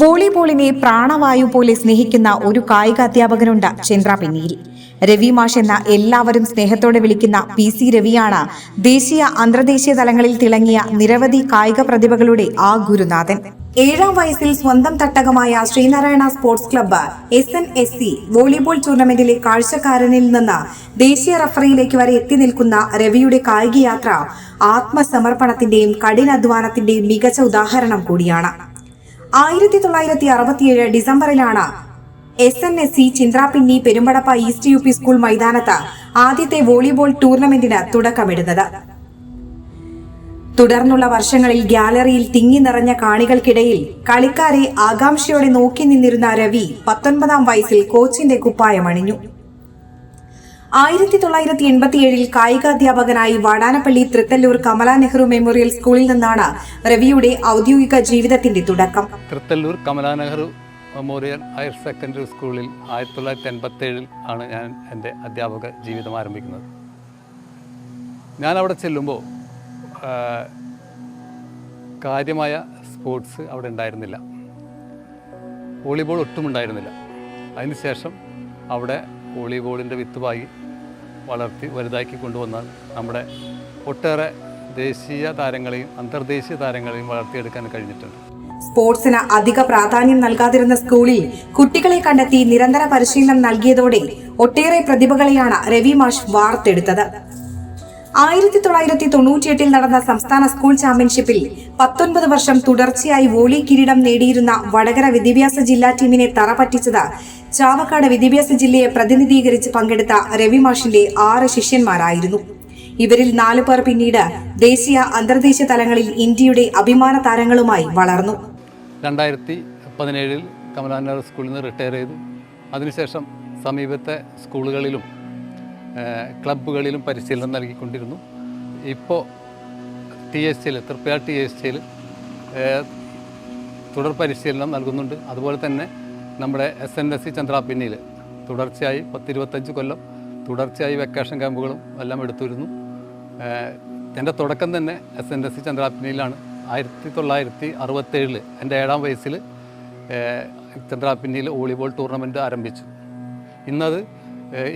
വോളിബോളിനെ പ്രാണവായു പോലെ സ്നേഹിക്കുന്ന ഒരു കായിക അധ്യാപകനുണ്ട് ചന്ദ്ര പിന്നിയിൽ. രവി മാഷ് എന്ന എല്ലാവരും സ്നേഹത്തോടെ വിളിക്കുന്ന പി സി രവിയാണ് ദേശീയ അന്തർദേശീയ തലങ്ങളിൽ തിളങ്ങിയ നിരവധി കായിക പ്രതിഭകളുടെ ആ ഗുരുനാഥൻ. ഏഴാം വയസ്സിൽ സ്വന്തം തട്ടകമായ Sreenarayana sports club S N S C volleyball ടൂർണമെന്റിലെ കാഴ്ചക്കാരനിൽ നിന്ന് ദേശീയ റഫറിയിലേക്ക് വരെ എത്തി നിൽക്കുന്ന രവിയുടെ കായിക യാത്ര ആത്മസമർപ്പണത്തിന്റെയും കഠിനാധ്വാനത്തിന്റെയും മികച്ച ഉദാഹരണം കൂടിയാണ്. ആയിരത്തി തൊള്ളായിരത്തി അറുപത്തിയേഴ് ഡിസംബറിലാണ് S N S C Chentrappinni Perumpadappu east U P school മൈതാനത്ത് ആദ്യത്തെ വോളിബോൾ ടൂർണമെന്റിന് തുടക്കമിടുന്നത്. തുടർന്നുള്ള വർഷങ്ങളിൽ ഗ്യാലറിയിൽ തിങ്ങി നിറഞ്ഞ കാണികൾക്കിടയിൽ കളിക്കാരെ ആകാംക്ഷയോടെ നോക്കി നിന്നിരുന്ന രവി പത്തൊൻപതാം വയസ്സിൽ കോച്ചിന്റെ കുപ്പായമണിഞ്ഞു ആയിരത്തി തൊള്ളായിരത്തി എൺപത്തിയേഴിൽ കായികാധ്യാപകനായി വാടാനപ്പള്ളി തൃത്തല്ലൂർ കമല നെഹ്റു മെമ്മോറിയൽ സ്കൂളിൽ നിന്നാണ് രവിയുടെ ഔദ്യോഗിക ജീവിതത്തിന്റെ തുടക്കം. Thrithallur Kamala Nehru memorial higher secondary സ്കൂളിൽ ആയിരത്തി തൊള്ളായിരത്തി എൺപത്തേഴിൽ ആണ് ഞാൻ എന്റെ അധ്യാപക ജീവിതം ആരംഭിക്കുന്നത്. ഞാൻ അവിടെ ചെല്ലുമ്പോൾ കാര്യമായ സ്പോർട്സ് അവിടെ ഉണ്ടായിരുന്നില്ല. വോളിബോൾ ഒട്ടും ഉണ്ടായിരുന്നില്ല അതിനുശേഷം അവിടെ വോളിബോളിന്റെ വിത്തുപായി വളർത്തി വലുതാക്കി കൊണ്ടുവന്നാൽ നമ്മുടെ ഒട്ടേറെ ദേശീയ താരങ്ങളെയും അന്തർദേശീയ താരങ്ങളെയും വളർത്തിയെടുക്കാൻ കഴിഞ്ഞിട്ടുണ്ട്. സ്പോർട്സിന് അധിക പ്രാധാന്യം നൽകാതിരുന്ന സ്കൂളിൽ കുട്ടികളെ കണ്ടെത്തി നിരന്തര പരിശീലനം നൽകിയതോടെ ഒട്ടേറെ പ്രതിഭകളെയാണ് രവി മാഷ് വാർത്തെടുത്തത്. ആയിരത്തി തൊള്ളായിരത്തി തൊണ്ണൂറ്റിയെട്ടിൽ നടന്ന സംസ്ഥാന സ്കൂൾ ചാമ്പ്യൻഷിപ്പിൽ പത്തൊൻപത് വർഷം തുടർച്ചയായി വോളി കിരീടം നേടിയിരുന്ന വടകര വിദ്യാഭ്യാസ ജില്ലാ ടീമിനെ തറപറ്റിച്ചത് ചാവക്കാട് വിദ്യാഭ്യാസ ജില്ലയെ പ്രതിനിധീകരിച്ച് പങ്കെടുത്ത രവിമാഷിന്റെ ആറ് ശിഷ്യന്മാരായിരുന്നു. ഇവരിൽ നാലു പേർ പിന്നീട് ദേശീയ അന്തർദേശീയ തലങ്ങളിൽ ഇന്ത്യയുടെ അഭിമാന താരങ്ങളുമായി വളർന്നു. രണ്ടായിരത്തി പതിനേഴിൽ കമലാ നെഹ്റു സ്കൂളിൽ നിന്ന് റിട്ടയർ ചെയ്തു. അതിനുശേഷം സമീപത്തെ സ്കൂളുകളിലും ക്ലബ്ബുകളിലും പരിശീലനം നൽകിക്കൊണ്ടിരുന്നു. ഇപ്പോൾ ടി എസ് സിയിൽ തൃപ്പയാർ ടി എസ് സിയിൽ തുടർ പരിശീലനം നൽകുന്നുണ്ട്. അതുപോലെ തന്നെ നമ്മുടെ എസ് എൻ എസ് സി ചന്ദ്രാപിന്നിയിൽ തുടർച്ചയായി പത്തിരുപത്തഞ്ച് കൊല്ലം തുടർച്ചയായി വെക്കേഷൻ ക്യാമ്പുകളും എല്ലാം എടുത്തിരുന്നു. എന്റെ തുടക്കം തന്നെ എസ് എൻ എസ് സി ചന്ദ്രാപിന്നിയിലാണ് ആയിരത്തി തൊള്ളായിരത്തി അറുപത്തേഴിൽ എന്റെ ഏഴാം വയസ്സിൽ ചന്ദ്രാപിന്നിയിൽ വോളിബോൾ ടൂർണമെന്റ് ആരംഭിച്ചു. ഇന്നത്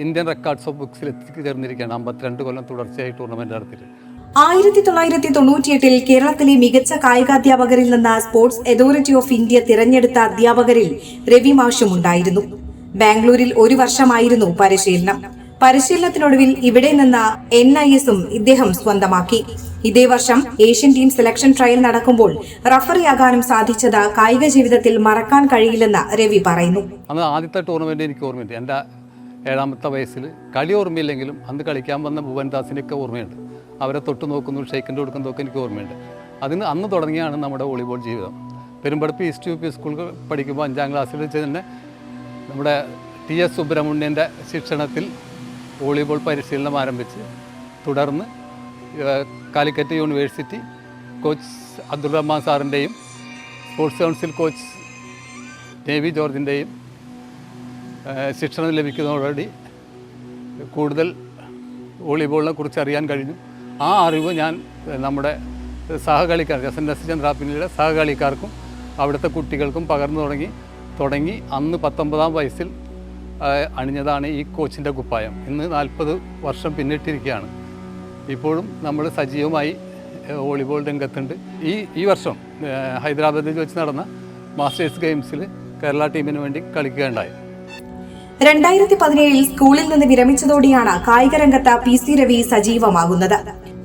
ഇന്ത്യൻ റെക്കോർഡ്സ് ഓഫ് ബുക്സിൽ എത്തിച്ചേർന്നിരിക്കുകയാണ്. അമ്പത്തിരണ്ട് കൊല്ലം തുടർച്ചയായി ടൂർണമെന്റ് നടത്തിയിട്ട്. ആയിരത്തി തൊള്ളായിരത്തി തൊണ്ണൂറ്റിയെട്ടിൽ കേരളത്തിലെ മികച്ച കായികാധ്യാപകരിൽ നിന്ന് സ്പോർട്സ് അതോറിറ്റി ഓഫ് ഇന്ത്യ തിരഞ്ഞെടുത്ത അധ്യാപകരിൽ രവി മാഷും ഉണ്ടായിരുന്നു ബാംഗ്ലൂരിൽ ഒരു വർഷമായിരുന്നു പരിശീലനം. പരിശീലനത്തിനൊടുവിൽ ഇവിടെ നിന്ന് എൻ ഐ എസും ഇദ്ദേഹം സ്വന്തമാക്കി. ഇതേ വർഷം ഏഷ്യൻ ടീം സെലക്ഷൻ ട്രയൽ നടക്കുമ്പോൾ റഫറിയാകാനും സാധിച്ചത് കായിക ജീവിതത്തിൽ മറക്കാൻ കഴിയില്ലെന്ന് രവി പറയുന്നു. ആദ്യത്തെ ടൂർണമെന്റ് എനിക്ക് ഓർമ്മയുണ്ട്. എന്റെ ഏഴാമത്തെ വയസ്സിൽ കളി ഓർമ്മയില്ലെങ്കിലും അന്ന് കളിക്കാൻ വന്ന ഭുവൻദാസിന്റെയൊക്കെ ഓർമ്മയുണ്ട്. അവരെ തൊട്ട് നോക്കുന്നു ഷെയ്ക്കിന്റെ കൊടുക്കുന്നതൊക്കെ എനിക്ക് ഓർമ്മയുണ്ട്. അതിന് അന്ന് തുടങ്ങിയാണ് നമ്മുടെ വോളിബോൾ ജീവിതം. Perumbadappu east U P school പഠിക്കുമ്പോൾ അഞ്ചാം ക്ലാസ്സിൽ വെച്ച് തന്നെ നമ്മുടെ ടി എസ് സുബ്രഹ്മണ്യന്റെ ശിക്ഷണത്തിൽ വോളിബോൾ പരിശീലനം ആരംഭിച്ച് തുടർന്ന് Calicut university coach Abdul Rahman സാറിന്റെയും sports council coach navy ജോർജിന്റെയും ശിക്ഷണം ലഭിക്കുന്നതോടുകൂടി കൂടുതൽ വോളിബോളിനെ കുറിച്ച് അറിയാൻ കഴിഞ്ഞു. ആ അറിവ് ഞാൻ നമ്മുടെ സഹകളിക്കാർക്ക് എസ് എൻ എസ് ചന്ദ്രാപ്പിനിയുടെ സഹകളിക്കാർക്കും അവിടുത്തെ കുട്ടികൾക്കും പകർന്നു തുടങ്ങി തുടങ്ങി അന്ന് പത്തൊമ്പതാം വയസ്സിൽ അണിഞ്ഞതാണ് ഈ കോച്ചിന്റെ കുപ്പായം. ഇന്ന് നാൽപ്പത് വർഷം പിന്നിട്ടിരിക്കുകയാണ്. ഇപ്പോഴും നമ്മൾ സജീവമായി വോളിബോൾ രംഗത്തുണ്ട്. ഈ ഈ വർഷം ഹൈദരാബാദിൽ വെച്ച് നടന്ന മാസ്റ്റേഴ്സ് ഗെയിംസിൽ കേരള ടീമിന് വേണ്ടി കളിക്കുകയുണ്ടായി. രണ്ടായിരത്തി പതിനേഴിൽ സ്കൂളിൽ നിന്ന് വിരമിച്ചതോടെയാണ് കായിക രംഗത്ത് പി സി രവി സജീവമാകുന്നത്.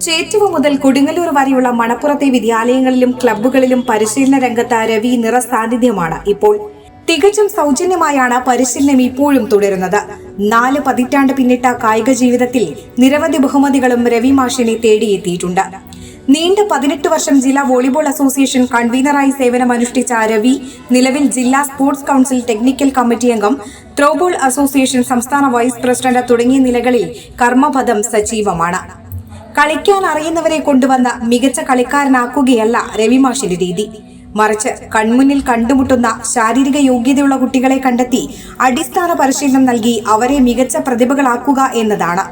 ചേറ്റുവ മുതൽ കൊടുങ്ങല്ലൂർ വരെയുള്ള മണപ്പുറത്തെ വിദ്യാലയങ്ങളിലും ക്ലബ്ബുകളിലും പരിശീലന രംഗത്ത് രവി നിറസാന്നിധ്യമാണ് ഇപ്പോൾ. തികച്ചും സൗജന്യമായാണ് പരിശീലനം ഇപ്പോഴും തുടരുന്നത്. നാല് പതിറ്റാണ്ട് പിന്നിട്ട കായിക ജീവിതത്തിൽ നിരവധി ബഹുമതികളും രവി മാഷിനെ തേടിയെത്തിയിട്ടുണ്ട്. നീണ്ട പതിനെട്ട് വർഷം ജില്ലാ വോളിബോൾ അസോസിയേഷൻ കൺവീനറായി സേവനമനുഷ്ഠിച്ച രവി നിലവിൽ ജില്ലാ സ്പോർട്സ് കൌൺസിൽ ടെക്നിക്കൽ കമ്മിറ്റി അംഗം ത്രോബോൾ അസോസിയേഷൻ സംസ്ഥാന വൈസ് പ്രസിഡന്റ് തുടങ്ങിയ നിലകളിൽ കർമ്മപദം സജീവമാണ്. കളിക്കാൻ അറിയുന്നവരെ കൊണ്ടുവന്ന മികച്ച കളിക്കാരനാക്കുകയല്ല രവിമാഷിന്റെ രീതി. മറിച്ച് കൺമുന്നിൽ കണ്ടുമുട്ടുന്ന ശാരീരിക യോഗ്യതയുള്ള കുട്ടികളെ കണ്ടെത്തി അടിസ്ഥാന പരിശീലനം നൽകി അവരെ മികച്ച പ്രതിഭകളാക്കുക എന്നതാണ്.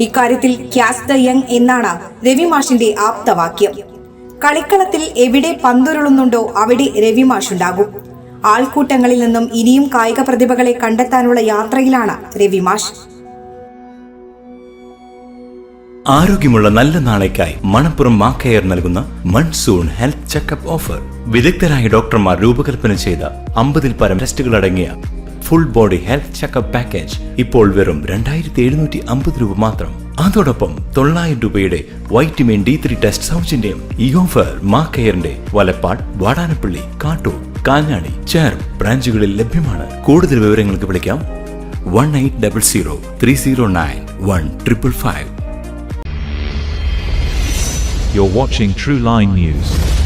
ഇക്കാര്യത്തിൽ ക്യാച്ച് ദ യങ് എന്നാണ് രവി മാഷിന്റെ ആപ്തവാക്യം. കളിക്കളത്തിൽ എവിടെ പന്തുരുളുന്നുണ്ടോ അവിടെ രവി മാഷുണ്ടാകും ആൾക്കൂട്ടങ്ങളിൽ നിന്നും ഇനിയും കായിക പ്രതിഭകളെ കണ്ടെത്താനുള്ള യാത്രയിലാണ് രവിമാഷ്. ആരോഗ്യമുള്ള നല്ല നാളേക്കായി മണപ്പുറം മാക്കയർ നൽകുന്ന മൺസൂൺ ഹെൽത്ത് ചെക്കപ്പ് ഓഫർ. വിദഗ്ധരായ ഡോക്ടർമാർ രൂപകൽപ്പന ചെയ്ത അമ്പതിൽ പരം ടെസ്റ്റുകൾ അടങ്ങിയ full body health checkup package ഇപ്പോൾ വെറും രണ്ടായിരത്തി എഴുന്നൂറ്റി അമ്പത് രൂപ മാത്രം. അതോടൊപ്പം തൊള്ളായിരം രൂപയുടെ വൈറ്റമിൻ ഡി ത്രീ ടെസ്റ്റ് സൗജന്യം. ഈ ഓഫർ മാക്കയറിന്റെ വലപ്പാട് വാടാനപ്പള്ളി കാട്ടൂർ കാഞ്ഞാണി ചേർ ബ്രാഞ്ചുകളിൽ ലഭ്യമാണ്. കൂടുതൽ വിവരങ്ങൾക്ക് വിളിക്കാം. One eight double zero three zero nine one triple five You're watching True Line News.